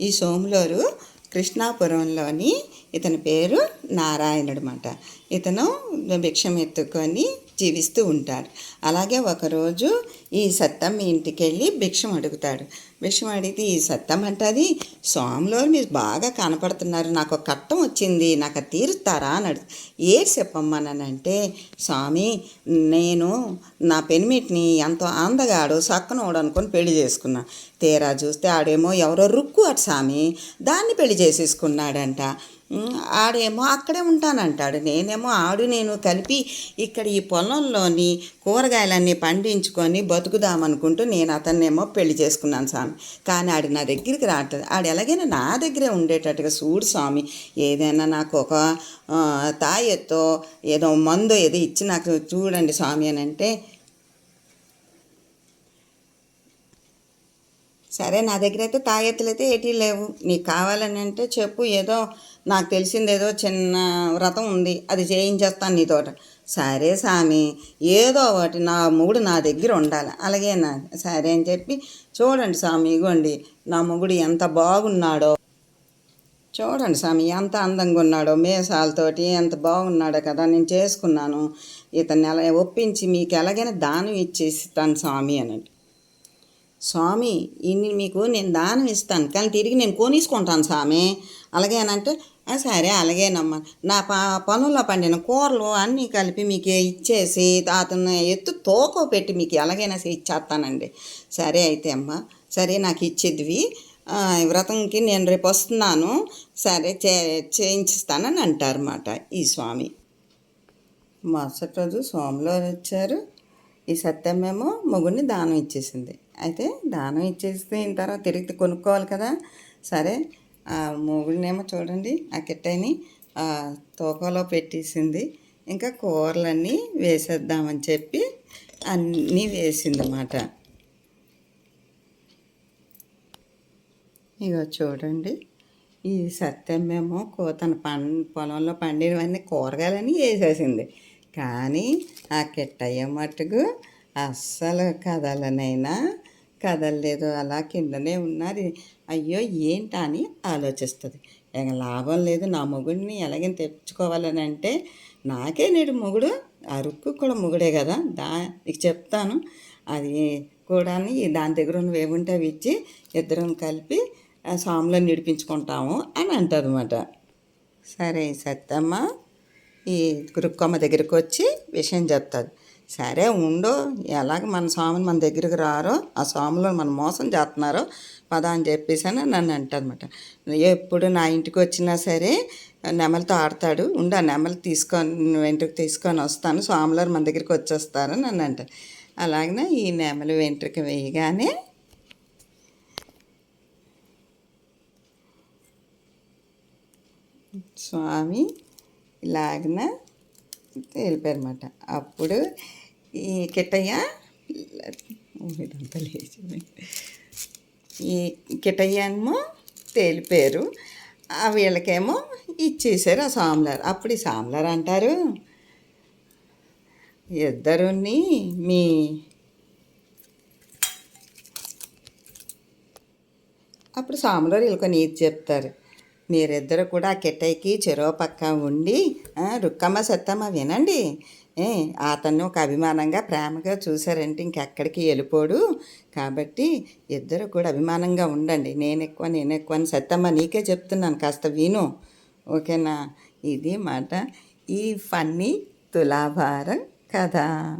ఈ సోములోరు కృష్ణాపురంలోని ఇతని పేరు నారాయణుడు అనమాట ఇతను భిక్షం ఎత్తుకొని జీవిస్తూ ఉంటాడు. అలాగే ఒకరోజు ఈ సత్తమ్మ ఇంటికి వెళ్ళి భిక్షం అడుగుతాడు. భిక్షం అడిగితే ఈ సత్తం అంటది స్వామిలో మీరు బాగా కనపడుతున్నారు నాకు ఒక కట్టం వచ్చింది నాకు అది తీరుస్తారా? అని అడుగు ఏడు చెప్పమ్మనంటే స్వామి నేను నా పెనిమిటిని ఎంతో అందగాడు సక్కనోడు అనుకొని పెళ్ళి చేసుకున్నా. తీరా చూస్తే ఆడేమో ఎవరో రుక్కు అటు స్వామి దాన్ని పెళ్ళి చేసేసుకున్నాడంట. ఆడేమో అక్కడే ఉంటానంటాడు. నేనేమో ఆడు నేను కలిపి ఇక్కడ ఈ పొలంలోని కూరగాయలన్నీ పండించుకొని బతుకుదామనుకుంటూ నేను అతన్నేమో పెళ్ళి చేసుకున్నాను స్వామి. కానీ ఆడు నా దగ్గరికి రావట్లేదు. ఆడు ఎలాగైనా నా దగ్గరే ఉండేటట్టుగా చూడు స్వామి. ఏదైనా నాకు ఒక తాయెత్తో ఏదో మందో ఏదో ఇచ్చి నాకు చూడండి స్వామి అని అంటే సరే నా దగ్గర అయితే తాయెత్తులు అయితే ఏటీ లేవు. నీకు కావాలని అంటే చెప్పు. ఏదో నాకు తెలిసింది ఏదో చిన్న వ్రతం ఉంది. అది చేయించేస్తాను నీతోట సరే స్వామి ఏదో ఒకటి నా మొగుడు నా దగ్గర ఉండాలి. అలాగే నా సరే అని చెప్పి చూడండి స్వామి ఇగోండి నా మొగుడు ఎంత బాగున్నాడో. చూడండి స్వామి ఎంత అందంగా ఉన్నాడో మేసాలతోటి ఎంత బాగున్నాడో కదా నేను చేసుకున్నాను. ఇతన్ని ఎలా ఒప్పించి మీకు ఎలాగైనా దానం ఇచ్చేస్తాను స్వామి అనండి. స్వామి ఇన్ని మీకు నేను దానం ఇస్తాను కానీ తిరిగి నేను కొనేసుకుంటాను స్వామి అలాగేనంటే సరే అలాగేనమ్మా. నా ప పొలంలో పండిన కూరలు అన్నీ కలిపి మీకు ఇచ్చేసి అతను ఎత్తు తోకో పెట్టి మీకు ఎలాగైనా ఇచ్చేస్తానండి సరే అయితే అమ్మా. సరే నాకు ఇచ్చేదివి. వ్రతంకి నేను రేపు వస్తున్నాను. సరే చే చేయించిస్తానని అంటారన్నమాట ఈ స్వామి. మరుసటి రోజు స్వామిలో వచ్చారు. ఈ సత్యమేమో మొగుడిని దానం ఇచ్చేసింది. అయితే దానం ఇచ్చేసిన తర్వాత తిరిగి కొనుక్కోవాలి కదా. సరే ఆ మొగుడినేమో చూడండి ఆ కిట్టని తోకలో పెట్టేసింది. ఇంకా కూరలన్నీ వేసేద్దామని చెప్పి అన్నీ వేసింది అన్నమాట ఇగో చూడండి ఈ సత్యమేమో కో- తన పం పొలంలో పండినవన్నీ కూరగాయలని వేసేసింది. కానీ ఆ కిట్టయ్య మట్టుకు అస్సలు కదలనైనా కదలలేదు. అలా కిందనే ఉన్నారు అయ్యో ఏంటా అని ఆలోచిస్తుంది. ఇంకా లాభం లేదు. నా మొగుడిని ఎలాగైనా తెచ్చుకోవాలని అంటే నాకే నేడు మొగుడు అరుక్కు కూడా మొగుడే కదా. దా నీకు చెప్తాను. అది కూడా దాని దగ్గర ఉన్నవి ఏముంటే అవి ఇచ్చి ఇద్దరం కలిపి ఆ సాములో నిడిపించుకుంటాము అని అంటారన్నమాట సరే సత్తమ్మ ఈ కురుక్కమ్మ దగ్గరికి వచ్చి విషయం చెప్తుంది. సరే ఉండు. ఎలాగ మన స్వామిని మన దగ్గరికి రారో ఆ స్వామిలో మనం మోసం చేస్తున్నారో పదా అని చెప్పేసి అని నన్ను అంటనమాట ఎప్పుడు నా ఇంటికి వచ్చినా సరే నెమలితో ఆడతాడు. ఉండు ఆ నెమలి తీసుకొని వెంట్రుకు తీసుకొని వస్తాను. స్వాములారు మన దగ్గరికి వచ్చేస్తారు నన్ను అంటారు. అలాగనే ఈ నెమలి వెంట్రుక వేయగానే స్వామి ఇలాగన వెళ్ళిపోయారన్నమాట అప్పుడు ఈ కిట్టయ్య ఇదంతా లేచింది ఈ కిట్టయ్య ఏమో తేలిపోయారు వీళ్ళకేమో ఇచ్చేసారు ఆ సాంలార్ అప్పుడు ఈ సాంలార్ అంటారు ఇద్దరుని మీ అప్పుడు సాములో వీళ్ళకొని ఇది చెప్తారు. మీరిద్దరు కూడా ఆ కిట్టయ్యకి చెరో పక్క ఉండి రుక్కమ్మ సత్తమ్మ వినండి. అతను ఒక అభిమానంగా ప్రేమగా చూసారంటే ఇంకెక్కడికి వెళ్ళిపోడు. కాబట్టి ఇద్దరు కూడా అభిమానంగా ఉండండి. నేను ఎక్కువ నేను ఎక్కువ అని సత్తమ్మ నీకే చెప్తున్నాను కాస్త విను. ఓకేనా? ఇది మాట ఈ ఫన్నీ తులాభారం కథ.